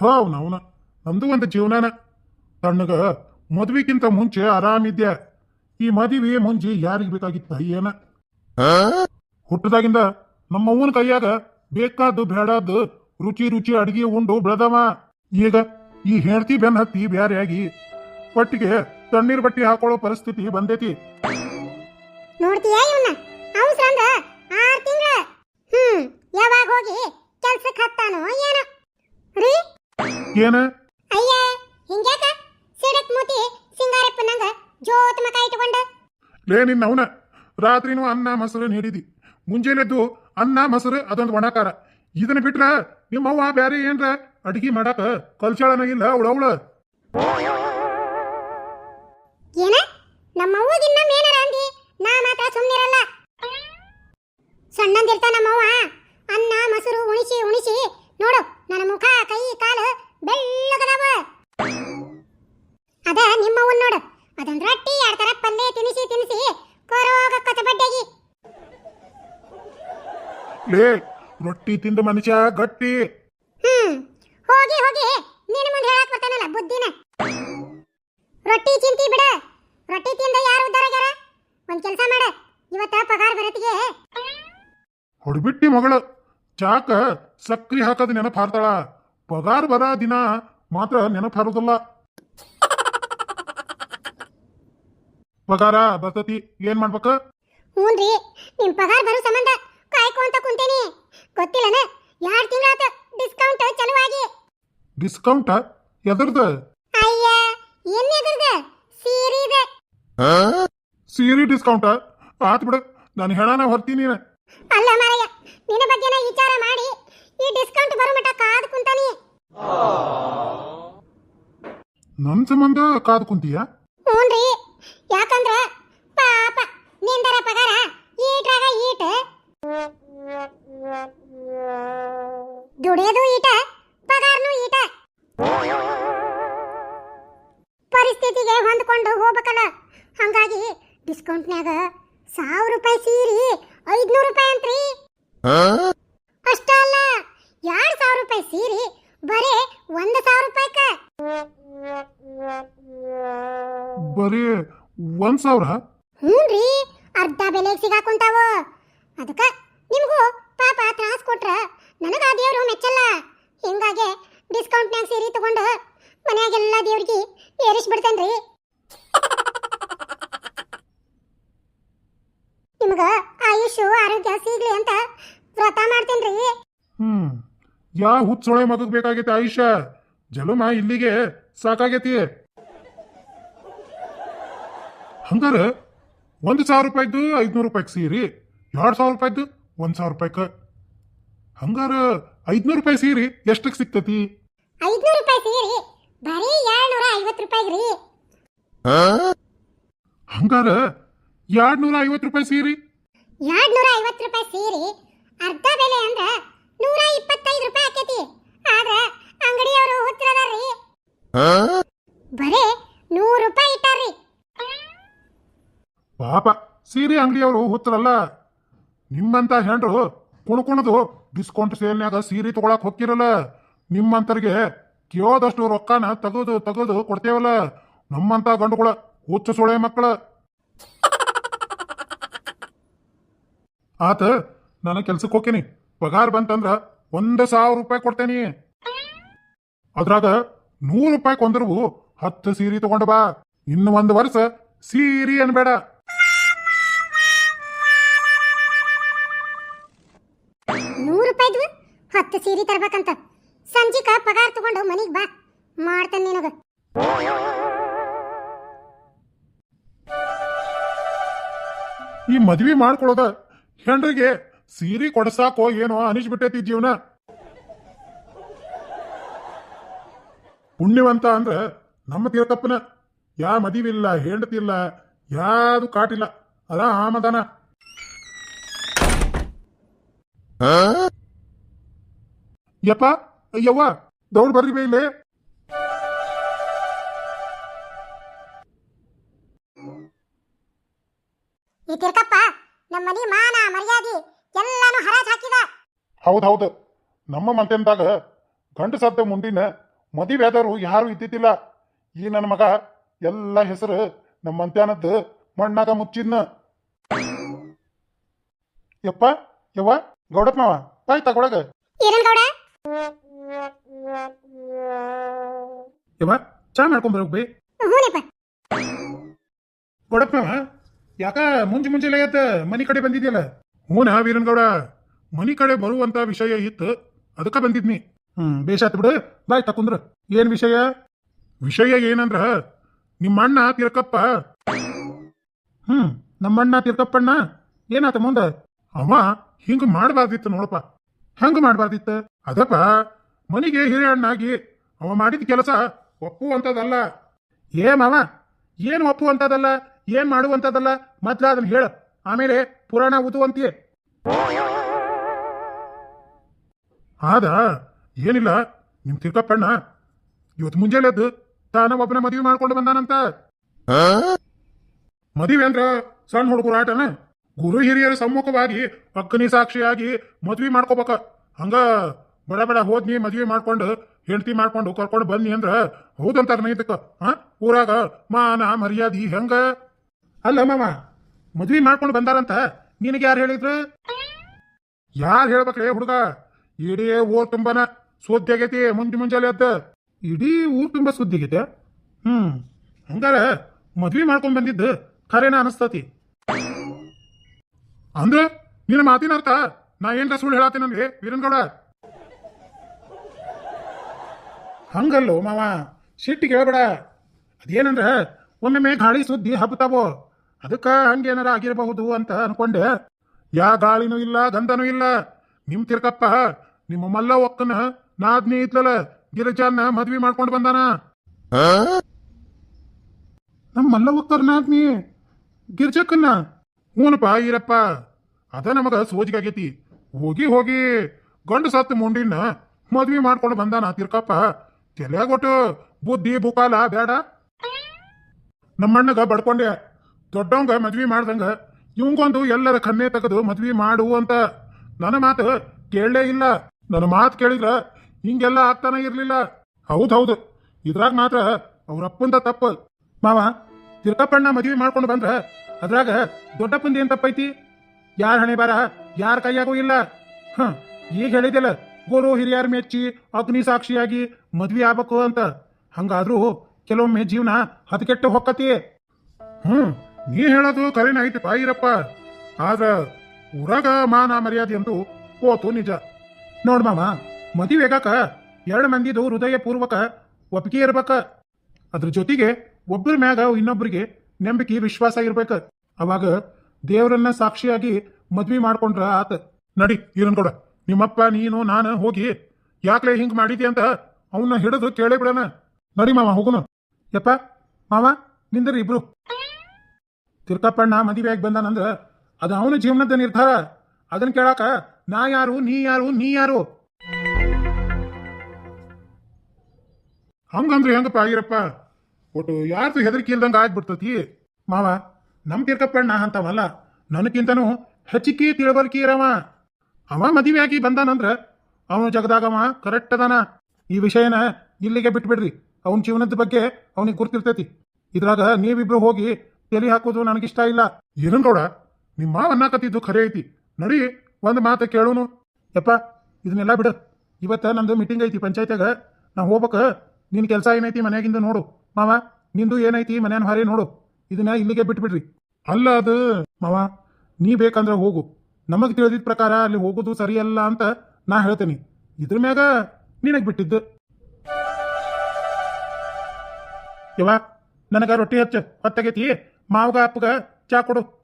ಥೋ ಅವನ. ನಮ್ದು ಒಂದು ಜೀವನನ. ತಣ್ಣಗ ಮದ್ವಿಗಿಂತ ಮುಂಚೆ ಆರಾಮಿದ್ಯಾ ಈ ಮದುವೆ ಮುಂಚೆ ಯಾರಿಗೆ ಬೇಕಾಗಿತ್ತ ಏನ ಹುಟ್ಟದಾಗಿಂದ ನಮ್ಮ ಅವನ ಕೈಯಾಗ ಬೇಕಾದ್ದು ಬೇಡದ್ದು ರುಚಿ ರುಚಿ ಅಡಿಗೆ ಉಂಡು ಬೆಳೆದವ. ಈಗ ಈ ಹೆಂಡತಿ ಬೆನ್ ಹತ್ತಿ ಬ್ಯಾರೆಯಾಗಿ ಒಟ್ಟಿಗೆ ತಣ್ಣೀರ್ ಬಟ್ಟೆ ಹಾಕೊಳ್ಳೋ ಪರಿಸ್ಥಿತಿ ಬಂದೈತಿ. ನೋಡ್ತೀಯ ಇವನ್ನ ಅವಸರಂದ ಆರ್ ತಿಂಗಳ. ಹ್ಮ್ ಯಾವಾಗ ಹೋಗಿ ಕೆಲ್ಸಕ್ಕೆ ಹತ್ತಾನೋ ಏನೋ. ಏನ? ಅಯ್ಯ ಹಿಂಗ್ಯಾಕ? ಸಿಡಕ್ ಮೂತಿ ಸಿಂಗಾರಪ್ಪನಂಗ ಜೋತ್ ಮಕ ಇಟ್ಕೊಂಡ. ಲೇ ನಿನ್ನ ಅವನ. ರಾತ್ರಿನೂ ಅನ್ನ ಮೊಸರು ನೀಡಿದಿ. ಮುಂಜಾನೆದ್ದು ಅನ್ನ ಮೊಸರು ಅದೊಂದು ಒಣಕಾರ. ಇದನ್ನ ಬಿಟ್ರ ನಿಮ್ಮವ್ವ ಬ್ಯಾರೆ ಏನ್ರ? ಅಡಿಗೆ ಮಾಡಾಕ ಕಲ್ಚಾಳನ ಇಲ್ಲ ಅವಳವಳ ಏನ ನಮ್ಮ ಅವ್ವಗಿನ್ನ ಮೇನರ ಅಂದಿ ನಾ ಮಾತ್ರ ಸುಮ್ನಿರಲ್ಲ ಸಣ್ಣಂದಿರ್ತ ನಮ್ಮವ್ವ ಅನ್ನ ಮೊಸರು ಉಣಿಸಿ ಉಣಿಸಿ ನೋಡು ನನ್ನ ಮುಖ ಕೈ ಕಾಲು ಬೆಳ್ಳಗದವ ಅದ ನಿಮ್ಮವ್ವನ್ ನೋಡು ಅದೊಂದ್ ರೊಟ್ಟಿ ಎರಡ್ ತರ ಪಲ್ಯ ತಿನಿಸಿ ತಿನಿಸಿ ಕೊರೋಗ ಕೊತ್ತ ಬಡ್ಡೆಗಿ ಲೇ ರೊಟ್ಟಿ ತಿಂದ ಮನುಷ್ಯ ಗಟ್ಟಿ. ಹ್ಮ್ ಹೋಗಿ ಹೋಗಿ. ನಿನ್ನ ಮುಂದೆ ಹೇಳಕ್ ಬರ್ತಾನಲ್ಲ ಬುದ್ಧಿನ. ರೊಟ್ಟಿ ಚಿಂತಿ ಬಿಡ. ರೊಟ್ಟಿ ತಿಂದ ಯಾರು ಉದ್ದಾರ ಆಗ್ಯಾರ? ಒಂದ್ ಕೆಲಸ ಮಾಡ. ಇವತ್ತ ಪಗಾರ ಬರತ್ತಿಗೆ. ಹೊಡ್ಬಿಟ್ಟಿ ಮಗಳು. ಚಾಕ ಸಕ್ರಿ ಹಾಕದ ನೆನಪು ಹಾರ್ತಾಳ ಪಗಾರ ಬರ ದಿನ ಮಾತ್ರ ನೆನಪು ಹಾರೋದಿಲ್ಲ ಪಗಾರ ಬರ್ತತಿ ಏನ್ ಮಾಡ್ಬೇಕ? ಹ್ಞೂನ್ರಿ ನಿಮ್ ಪಗಾರ ಬರೋ ಸಂಬಂಧ. ಕಾಯ್ಕೊಂತ ಕುಂತೇನಿ. ಗೊತ್ತಿಲ್ಲನ? ಎರಡು ತಿಂಗಳಾತ ಡಿಸ್ಕೌಂಟ್ ಚಲುವಾಗಿ? ಡಿಸ್ಕೌಂಟ್ ಎದರ್ದ? ಅಯ್ಯ ಎನ್ನೆದ್ರದ ಸೀರಿದ. ಸೀರಿ ಡಿಸ್ಕೌಂಟ್ ಆತ್ ಬಿಡು ನಾನು ಹೇಳಾನ ಹೊರ್ತೀನಿ ಅಲ್ಲ ಮಾರಯ್ಯ ನಿನ್ನ ಬಗ್ಗೆನ ವಿಚಾರ ಮಾಡಿ ಈ ಡಿಸ್ಕೌಂಟ್ ಬರೋ ಮಟ್ಟ ಕಾದ್ ಕುಂತಾನಿ. ನನ್ ಸಂಬಂಧ ಕಾದ್ ಕುಂತೀಯ? ಪರಿಸ್ಥಿತಿಗೆ ಹೊಂದ್ಕೊಂಡು ಹೋಗ್ಬೇಕಲ್ಲ? ಹಂಗಾಗಿ ಡಿಸ್ಕೌಂಟ್ನ್ಯಾಗ ಸಾವಿರ ರೂಪಾಯಿ ಸೀರಿ ಐದ್ನೂರು ರೂಪಾಯಿ ಅಂತ್ರಿ. ಅಷ್ಟ ಅಲ್ಲ ಎರಡ್ ಸಾವಿರ ರೂಪಾಯಿ ಸೀರಿ ಬರೇ ಒಂದ್ ಸಾವಿರ ರೂಪಾಯಿಕ. ಬರೀ ಒಂದ್ ಸಾವಿರ? ಹ್ಞೂನ್ರಿ ಅರ್ಧ ಬೆಲೆಗೆ ಸಿಗಾಕೊಂತಾವ. ಅದಕ್ಕ ನಿಮಗೂ ಪಾಪ ತ್ರಾಸ್ ಕೊಟ್ರ ನನಗ ಆ ದೇವ್ರು ಮೆಚ್ಚಲ್ಲ. ಹಿಂಗಾಗಿ ಡಿಸ್ಕೌಂಟ್ನ್ಯಾಗ ಸೀರೆ ತಗೊಂಡು ಮನ್ಯಾಗೆಲ್ಲ ದೇವ್ರಿಗೆ ಏರಿಸ್ಬಿಡ್ತೇನ್ರಿ. ನಿಮ್ಗ ಆಯುಷ್ ಆರೋಗ್ಯ ಸಿಗ್ಲಿ ಅಂತ ವ್ರತ ಮಾಡ್ತೇನ್ರಿ. ಹ್ಮ್ ಯಾ ಹುಚ್ಚೊಳೆ ಮಗಗ್ ಬೇಕಾಗೈತೆ ಆಯುಷ? ಜಲಮ ಇಲ್ಲಿಗೆ ಸಾಕಾಗೈತಿ. ಹಂಗಾರ ಒಂದು ಸಾವಿರ ರೂಪಾಯ್ದು ಐದ್ನೂರು ರೂಪಾಯಿಗೆ ಸೀರಿ ಎರಡು ಸಾವಿರ ರೂಪಾಯ್ದು ಒಂದ್ ಸಾವಿರ ರೂಪಾಯಿಕ. ಹಂಗಾರ ಐದ್ನೂರು ರೂಪಾಯಿ ಸೀರಿ ಎಷ್ಟಕ್ಕೆ ಸಿಗ್ತತಿ? ಐದ್ನೂರು ರೂಪಾಯಿ ಸೀರಿ ಬರೀ ಎರಡ್ನೂರ ಐವತ್ತು ರೂಪಾಯಿಗ್ರಿ ಹಂಗಾರ ಎರಡ್ನೂರ ಐವತ್ತು ರೂಪಾಯಿ ಸೀರಿ? ಎರಡ್ನೂರ ಐವತ್ತು ರೂಪಾಯಿ ಸೀರಿ. ಅರ್ಧ ಬೆಲೆ ಅಂದ್ರೆ ನೂರ ಇಪ್ಪತ್ತೈದು ರೂಪಾಯಿ ಆಕೇತಿ. ಆದ್ರ ಅಂಗಡಿಯವರು ಹುಚ್ಚರದಾರ್ರಿ. ಬರೇ ನೂರು ರೂಪಾಯಿ ಇಟ್ಟಾರ್ರಿ. ಪಾಪ ಸೀರೆ ಅಂಗಡಿಯವರು ಹುತ್ತರಲ್ಲ ನಿಮ್ಮಂತ ಹೆಂಡ್ರು ಕುಣ್ಕುಣದು ಡಿಸ್ಕೌಂಟ್ ಸೇಲ್ನ್ಯಾಗ ಸೀರೆ ತಗೊಳಕ್ ಹೋಗ್ತಿರಲ್ಲ. ನಿಮ್ಮಂತರಿಗೆ ಕೇಳೋದಷ್ಟು ರೊಕ್ಕನ ತೆಗೆದು ತೆಗೆದು ಕೊಡ್ತೇವಲ್ಲ? ನಮ್ಮಂತ ಗಂಡುಗಳ ಹುಚ್ಚ ಸುಳೆ ಮಕ್ಕಳ. ಆತ, ನಾನು ಕೆಲ್ಸಕ್ಕೆ ಹೋಗ್ತೀನಿ. ಪಗಾರ ಬಂತಂದ್ರ ಒಂದು ಸಾವಿರ ರೂಪಾಯಿ ಕೊಡ್ತೇನಿ. ಅದ್ರಾಗ ನೂರು ರೂಪಾಯಿ ಕೊಂದ್ರವು ಹತ್ತು ಸೀರೆ ತಗೊಂಡು ಬಾ. ಇನ್ನು ಒಂದು ವರ್ಷ ಸೀರಿ ಅನ್ಬೇಡ. ನೂರು ರೂಪಾಯಿದ್ವು ಹತ್ತು ಸೀರೆ ತರ್ಬೇಕಂತ. ಸಂಜಿಕ ಪಗಾರ ತಗೊಂಡು ಮನಿಗ್ ಬಾ. ಮಾಡ್ತೇನೆ ನಿನಗ. ಈ ಮದ್ವಿ ಮಾಡ್ಕೊಳೋದ ಹೆಂಡ್ರಿಗೆ ಸೀರೆ ಕೊಡಸಾಕೋ ಏನೋ ಅನಿಸ್ಬಿಟ್ಟೈತಿ ಜೀವನ. ಪುಣ್ಯವಂತ ಅಂದ್ರ ನಮ್ಮ ತೀರ್ಥಪ್ಪನ. ಯಾ ಮದಿವಿಲ್ಲ, ಹೆಂಡತಿಲ್ಲ, ಯಾವುದು ಕಾಟಿಲ್ಲ. ಅದ ಆಮದಾನ. ಯಪ್ಪ ಅಯ್ಯವ್ವ ದೌಡ್ ಬರ್ರಿ ಬೇ ಇಲ್ಲೇ. ಈ ತಿರ್ಕಪ್ಪ ನಮ್ಮ ಮನಿ ಮಾನ ಮರ್ಯಾದೆ ಎಲ್ಲಾನು ಹರಾಜ್ ಹಾಕಿದ. ಹೌದ್ ಹೌದು. ನಮ್ಮ ಮಂತೆಂದಾಗ ಗಂಡು ಸತ್ತ ಮುಂದಿನ ಮದುವೆ ಆದವರು ಯಾರು ಇದ್ದಿದ್ದಿಲ್ಲ. ಈ ನನ್ನ ಮಗ ಎಲ್ಲ ಹೆಸರು ನಮ್ಮ ಮಂತ್ಯಾನದ್ದು ಮಣ್ಣಾಗ ಮುಚ್ಚಿದ್ನ. ಯಪ್ಪ ಯವ್ವ ಗೌಡಪ್ಪ ಮಾವ ಬಾಯ್ ತಗೊಳಗ. ಈರನ್ ಗೌಡ? ಯವ್ವ ಚಾ ಮಾಡ್ಕೊಂಬರೋಗ್ ಬೈ. ಯಾಕ ಮುಂಜಿ ಮುಂಜಾನೆ ಆಯ್ತ ಮನಿ ಕಡೆ ಬಂದಿದ್ಯಲ್ಲ? ಹೂನ ವೀರನ್ಗೌಡ. ಮನಿ ಕಡೆ ಬರುವಂತ ವಿಷಯ ಇತ್ತು ಅದಕ್ಕ ಬಂದಿದ್ನಿ. ಹ್ಮ್ ಬೇಷಾತ್ ಬಿಡು. ಬಾಯ್ ತಕೊಂಡ್ರ ಏನ್ ವಿಷಯ? ವಿಷಯ ಏನಂದ್ರ ನಿಮ್ಮ ಅಣ್ಣ ತಿರ್ಕಪ್ಪ. ಹ್ಮ್ ನಮ್ಮಣ್ಣ ತಿರ್ಕಪ್ಪಣ್ಣ. ಏನಾತ ಮುಂದ? ಅವ ಹಿಂಗ ಮಾಡಬಾರ್ದಿತ್ತು ನೋಡಪ್ಪ. ಹಂಗ ಮಾಡಬಾರ್ದಿತ್ತ. ಅದಪ್ಪ ಮನಿಗೆ ಹಿರಿಯಣ್ಣಾಗಿ ಅವ ಮಾಡಿದ ಕೆಲಸ ಒಪ್ಪುವಂಥದ್ದಲ್ಲ ಏ ಮಾವ, ಏನು ಒಪ್ಪುವಂಥದ್ದಲ್ಲ ಏನ್ ಮಾಡುವಂತದಲ್ಲ? ಮೊದ್ಲ ಅದನ್ನ ಹೇಳ. ಆಮೇಲೆ ಪುರಾಣ ಊದುವಂತೀಯ ಆದ, ಏನಿಲ್ಲ, ನಿಮ್ ತಿರ್ಕಪ್ಪಣ್ಣ. ಇವತ್ತು ಮುಂಜಾನೆ ಅದು ತಾನ ಒಬ್ಬನ ಮದುವೆ ಮಾಡ್ಕೊಂಡು ಬಂದಾನಂತ. ಮದುವೆ ಅಂದ್ರ ಸಣ್ಣ ಹುಡುಗರು ಆಟನ. ಗುರು ಹಿರಿಯರ ಸಮ್ಮುಖವಾಗಿ ಅಗ್ನಿ ಸಾಕ್ಷಿಯಾಗಿ ಮದ್ವಿ ಮಾಡ್ಕೋಬೇಕ. ಹಂಗ ಬಡ ಬಡ ಹೋದ್ನಿ ಮದ್ವಿ ಮಾಡ್ಕೊಂಡು, ಹೆಂಡತಿ ಮಾಡ್ಕೊಂಡು ಕರ್ಕೊಂಡು ಬನ್ನಿ ಅಂದ್ರ ಹೌದಂತಾರ ನೈತಕ್ಕ ಹಾ ಊರಾಗ ಮಾನ ಮರ್ಯಾದಿ ಹೆಂಗ? ಅಲ್ಲ ಮಾಮ, ಮದ್ವಿ ಮಾಡ್ಕೊಂಡು ಬಂದಾರಂತ ನಿನಗೆ ಯಾರು ಹೇಳಿದ್ರು? ಯಾರು ಹೇಳ್ಬೇಕ್ರೆ ಹುಡುಗ? ಇಡೀ ಊರ್ ತುಂಬನ ಸುದ್ದಿ ಆಗೈತಿ, ಮುಂಜಿ ಮುಂಜಾನೆ ಎದ್ದ. ಇಡೀ ಊರ್ ತುಂಬ ಸುದ್ದಿ ಆಗೈತೆ. ಹ್ಮ್, ಹಂಗಾರ ಮದ್ವಿ ಮಾಡ್ಕೊಂಡ್ ಬಂದಿದ್ದು ಖರೇನ ಅನಸ್ತತಿ? ಅಂದ್ರ ನಿನ್ನ ಮಾತಿನ ಅರ್ಥ ನಾ ಏನ್ರ ಸುಳ್ಳು ವೀರನ್ ವೀರನ್ಗೌಡ? ಹಂಗಲ್ಲೋ ಮಾವ. ಸಿಟ್ಟಿಗೆ ಹೇಳ್ಬೇಡ ಅದೇನಂದ್ರೆ ಒಮ್ಮೊಮ್ಮೆ ಗಾಳಿ ಸುದ್ದಿ ಹಬ್ಬತಾವೋ ಅದಕ್ಕೆ ಹಂಗೇನಾರ ಆಗಿರಬಹುದು ಅಂತ ಅನ್ಕೊಂಡೆ. ಯಾ ಗಾಳಿನೂ ಇಲ್ಲ ಗಂಧನೂ ಇಲ್ಲ. ನಿಮ್ಮ ತಿರ್ಕಪ್ಪ ನಿಮ್ಮ ಮಲ್ಲ ಒಕ್ಕನ ನಾದ್ನಿ ಇದ್ಲಲ್ಲ ಗಿರಿಜಾನ ಮದ್ವಿ ಮಾಡ್ಕೊಂಡು ಬಂದಾನ. ನಮ್ಮ ಮಲ್ಲ ಒಕ್ಕರ್ ನಾದ್ನಿ ಗಿರ್ಜಕ್ಕನ್ನ. ಹೂನಪ್ಪ ಈರಪ್ಪ ಅದ ನಮಗ ಸೋಜಿಗಾಗೈತಿ. ಹೋಗಿ ಹೋಗಿ ಗಂಡು ಸತ್ತು ಮುಂಡಿನ ಮದ್ವಿ ಮಾಡ್ಕೊಂಡು ಬಂದಾನ ತಿರ್ಕಪ್ಪ. ತಲೆಗೊಟ್ಟು ಬುದ್ಧಿ ಬುಕಾಲ ಬೇಡ. ನಮ್ಮಣ್ಣಗ ಬಡ್ಕೊಂಡೆ. ದೊಡ್ಡವಂಗ ಮದ್ವಿ ಮಾಡ್ದಂಗ. ಇವಂಗೊಂದು ಎಲ್ಲರ ಕನ್ನೆ ತೆಗೆದು ಮದ್ವಿ ಮಾಡು ಅಂತ. ನನ್ನ ಮಾತು ಕೇಳಲೇ ಇಲ್ಲ. ನನ್ನ ಮಾತು ಕೇಳಿದ್ರ ಹಿಂಗೆಲ್ಲ ಆಗ್ತಾನೆ ಇರ್ಲಿಲ್ಲ. ಹೌದೌದು. ಇದ್ರಾಗ ಮಾತ್ರ ಅವ್ರಪ್ಪಂದ ತಪ್ಪು. ಮಾವ, ತಿರ್ಕಪ್ಪಣ್ಣ ಮದ್ವಿ ಮಾಡ್ಕೊಂಡು ಬಂದ್ರ ಅದ್ರಾಗ ದೊಡ್ಡಪ್ಪಂದ ಏನ್ ತಪ್ಪೈತಿ? ಯಾರ ಹಣೆ ಬಾರ ಯಾರ ಕೈಯಾಗೂ ಇಲ್ಲ. ಹ ಈಗ ಹೇಳಿದಿಲ್ಲ ಗುರು ಹಿರಿಯರ ಮೆಚ್ಚಿ ಅಗ್ನಿ ಸಾಕ್ಷಿಯಾಗಿ ಮದ್ವಿ ಆಗ್ಬೇಕು ಅಂತ. ಹಂಗಾದ್ರೂ ಕೆಲವೊಮ್ಮೆ ಜೀವನ ಹದಗೆಟ್ಟು ಹೊಕ್ಕತಿ ಹ್ಮ್, ನೀ ಹೇಳೋದು ಕರೆನ ಐತಿ ಬಾಯಿರಪ್ಪ. ಆದ್ರ ಊರಾಗ ಮಾನ ಮರ್ಯಾದೆ ಅಂತೂ ಓತು ನಿಜ. ನೋಡ್ ಮಾಮ ಮದುವೆಗಾಕ ಎರಡು ಮಂದಿದು ಹೃದಯ ಪೂರ್ವಕ ಒಪ್ಪಿಗೆ ಇರ್ಬೇಕ. ಅದ್ರ ಜೊತೆಗೆ ಒಬ್ಬರ ಮ್ಯಾಗ ಇನ್ನೊಬ್ಬರಿಗೆ ನಂಬಿಕೆ, ವಿಶ್ವಾಸ ಇರ್ಬೇಕ. ಅವಾಗ ದೇವರನ್ನ ಸಾಕ್ಷಿಯಾಗಿ ಮದ್ವಿ ಮಾಡ್ಕೊಂಡ್ರ ಆತ. ನಡಿ ಈರನ್ಕೊಡ ನಿಮ್ಮಪ್ಪ ನೀನು, ನಾನು ಹೋಗಿ. ಯಾಕ್ಲೆ ಹಿಂಗ್ ಮಾಡಿದ್ಯ ಅಂತ ಅವನ್ನ ಹಿಡಿದು ಕೇಳೇ ಬಿಡೋಣ. ನಡಿ ಮಾವ, ಹೋಗುನು. ಯಪ್ಪ, ಮಾವ, ನಿಂದ್ರಿ ಇಬ್ರು. ತಿರ್ಕಪ್ಪಣ್ಣ ಮದುವೆಯಾಗಿ ಬಂದಾನಂದ್ರ ಅದು ಅವನ ಜೀವನದ ನಿರ್ಧಾರ. ಅದನ್ನ ಕೇಳಾಕ ನಾ ಯಾರು, ನೀ ಯಾರು ನೀ ಯಾರು? ಹಂಗಂದ್ರೆ ಹೆಂಗಪ್ಪ ಆಗಿರಪ್ಪ? ಒಟ್ಟು ಯಾರ್ದು ಹೆದರಿಕೆ ಇಲ್ದಂಗ ಆಗ್ಬಿಡ್ತತಿ? ಮಾವ, ನಮ್ ತಿರ್ಕಪ್ಪಣ್ಣ ಅಂತವಲ್ಲ, ನನಗಿಂತನೂ ಹೆಚ್ಚಿಗೆ ತಿಳಬಲ್ಕಿ ಇರವ. ಅವ ಮದುವೆಯಾಗಿ ಬಂದಾನಂದ್ರ ಅವನ ಜಗದಾಗವ ಕರೆಕ್ಟ್ ಅದಾನ. ಈ ವಿಷಯನ ಇಲ್ಲಿಗೆ ಬಿಟ್ಬಿಡ್ರಿ. ಅವನ ಜೀವನದ ಬಗ್ಗೆ ಅವನಿಗೆ ಗುರ್ತಿರ್ತೈತಿ. ಇದ್ರಾಗ ನೀವಿಬ್ರು ಹೋಗಿ ತಲೆ ಹಾಕೋದು ನನಗಿಷ್ಟ ಇಲ್ಲ. ಏನಂಗೌಡ ನಿಮ್ಮ ಮಾವ ಅನ್ನಕತ್ತಿದ್ದು ಖರೆ ಐತಿ. ನಡಿ, ಒಂದು ಮಾತು ಕೇಳೋನು. ಯಪ್ಪ, ಇದನ್ನೆಲ್ಲ ಬಿಡು. ಇವತ್ತ ನಂದು ಮೀಟಿಂಗ್ ಐತಿ ಪಂಚಾಯತ್ಯಾಗ. ನಾ ಹೋಗ್ಬೇಕ. ನಿನ್ ಕೆಲಸ ಏನೈತಿ ಮನೆಯಾಗಿಂದ ನೋಡು. ಮಾವ, ನಿಂದು ಏನೈತಿ ಮನೆಯನ್ನು ಹಾರಿ ನೋಡು. ಇದನ್ನ ಇಲ್ಲಿಗೆ ಬಿಟ್ಬಿಡ್ರಿ. ಅಲ್ಲ ಅದು, ಮಾವ, ನೀ ಬೇಕಂದ್ರೆ ಹೋಗು. ನಮಗ್ ತಿಳಿದಿದ ಪ್ರಕಾರ ಅಲ್ಲಿ ಹೋಗೋದು ಸರಿಯಲ್ಲ ಅಂತ ನಾ ಹೇಳ್ತೇನೆ. ಇದ್ರ ಮ್ಯಾಗ ನಿನಗೆ ಬಿಟ್ಟಿದ್ದು. ಯವ್ವ, ನನಗ ರೊಟ್ಟಿ ಹಚ್ಚ, ಹೊತ್ತಾಗೈತಿ. ಮಾವಗ ಅಪ್ಪಗ ಚಾ ಕೊಡು.